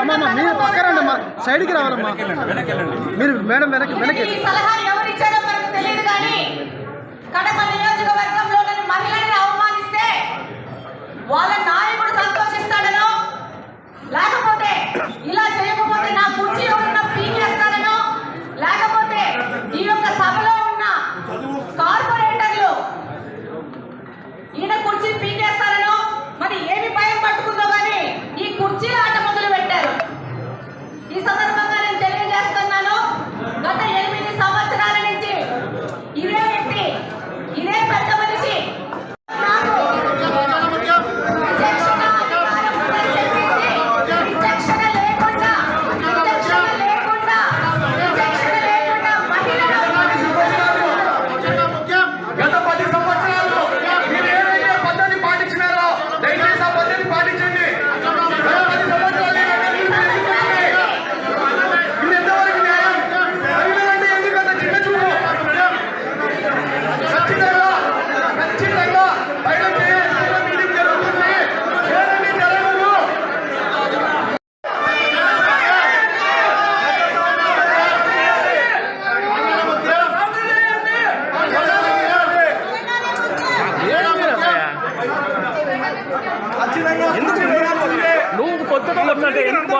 అమ్మమ్మ మీరు పక్కరండి అమ్మా సైడ్కి రావాలమ్మా. మీరు మేడం వెనక్కి వెనక్కి. వాళ్ళ నాయకుడు సంతోషిస్తాడనో లేకపోతే ఎందుకు నువ్వు కొత్తగా వస్తుంటే ఎందుకు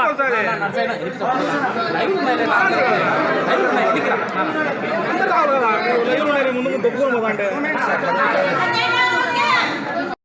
ముందు ముందు